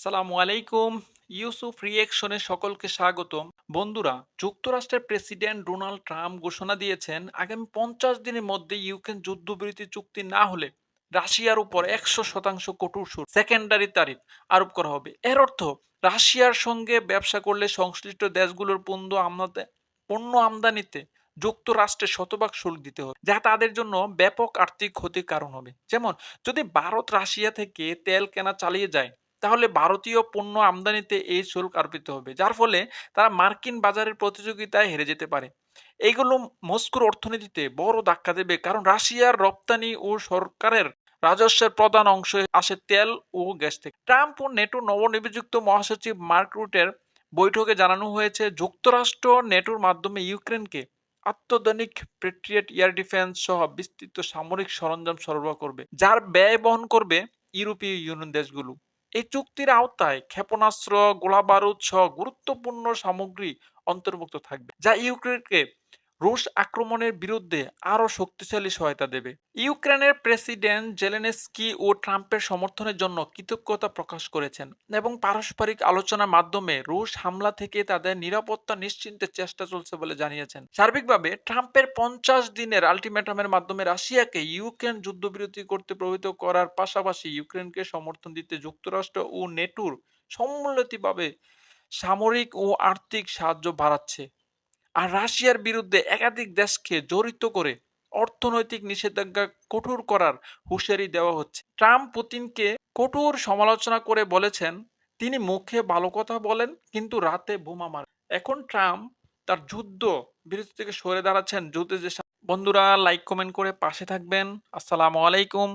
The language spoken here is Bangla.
আসসালামু আলাইকুম। ইউসুফ রিয়েকশনে সকলকে স্বাগতম। বন্ধুরা, যুক্তরাষ্ট্রের প্রেসিডেন্ট ডোনাল্ড ট্রাম্প ঘোষণা দিয়েছেন, আগামী পঞ্চাশ দিনের মধ্যে ইউক্রেন যুদ্ধবিরতি চুক্তি না হলে রাশিয়ার উপর একশো শতাংশ কঠোর সুর সেকেন্ডারি তারিফ আরোপ করা হবে। এর অর্থ, রাশিয়ার সঙ্গে ব্যবসা করলে সংশ্লিষ্ট দেশগুলোর পণ্য আমদানি, পণ্য আমদানিতে যুক্তরাষ্ট্রের শতভাগ শুল্ক দিতে হবে, যা তাদের জন্য ব্যাপক আর্থিক ক্ষতির কারণ হবে। যেমন, যদি ভারত রাশিয়া থেকে তেল কেনা চালিয়ে যায় তাহলে ভারতীয় পণ্য আমদানিতে এই শুল্ক আরোপিত হবে, যার ফলে তারা মার্কিন বাজারের প্রতিযোগিতায় হেরে যেতে পারে। এইগুলো মস্কোর অর্থনীতিতে বড় ধাক্কা দেবে, কারণ রাশিয়ার রপ্তানি ও সরকারের রাজস্বের প্রধান অংশ আসে তেল ও গ্যাস থেকে। ট্রাম্প ও নেটো নবনিযুক্ত মহাসচিব মার্ক রুটের বৈঠকে জানানো হয়েছে, যুক্তরাষ্ট্র নেটোর মাধ্যমে ইউক্রেনকে আত্মদানিক পেট্রিয়েট এয়ার ডিফেন্স সহ বিস্তৃত সামরিক সরঞ্জাম সরবরাহ করবে, যার ব্যয় বহন করবে ইউরোপীয় ইউনিয়ন দেশগুলো। এই চুক্তির আওতায় ক্ষেপণাস্ত্র গোলাবারুদ সহ গুরুত্বপূর্ণ সামগ্রী অন্তর্ভুক্ত থাকবে যা ইউক্রেনকে রুশ আক্রমণের বিরুদ্ধে আরও শক্তিশালী সহায়তা দেবে। ইউক্রেনের প্রেসিডেন্ট জেলেনেস্কি ও ট্রাম্পের সমর্থনের জন্য কৃতজ্ঞতা প্রকাশ করেছেন এবং পারস্পরিক আলোচনার মাধ্যমে রুশ হামলা থেকে তাদের নিরাপত্তা নিশ্চিন্তের চেষ্টা চলছে বলে জানিয়েছেন। সার্বিকভাবে ট্রাম্পের পঞ্চাশ দিনের আলটিমেটামের মাধ্যমে রাশিয়াকে ইউক্রেন যুদ্ধবিরতি করতে প্রভাবিত করার পাশাপাশি ইউক্রেনকে সমর্থন দিতে যুক্তরাষ্ট্র ও নেটোর সম্মিলিতভাবে সামরিক ও আর্থিক সাহায্য বাড়াচ্ছে। আর রাশিয়ার বিরুদ্ধে একাধিক দেশকে জড়িত করে অর্থনৈতিক নিষেধাজ্ঞা কঠোর করার হুঁশিয়ারি দেওয়া হচ্ছে। ট্রাম্প পুতিনকে কঠোর সমালোচনা করে বলেছেন, তিনি মুখে ভালো কথা বলেন, কিন্তু রাতে বোমা মারেন। এখন ট্রাম্প তার যুদ্ধ বিরতি থেকে সরে দাঁড়াচ্ছেন। যুদ্ধে যে বন্ধুরা লাইক কমেন্ট করে পাশে থাকবেন। আসসালামু আলাইকুম।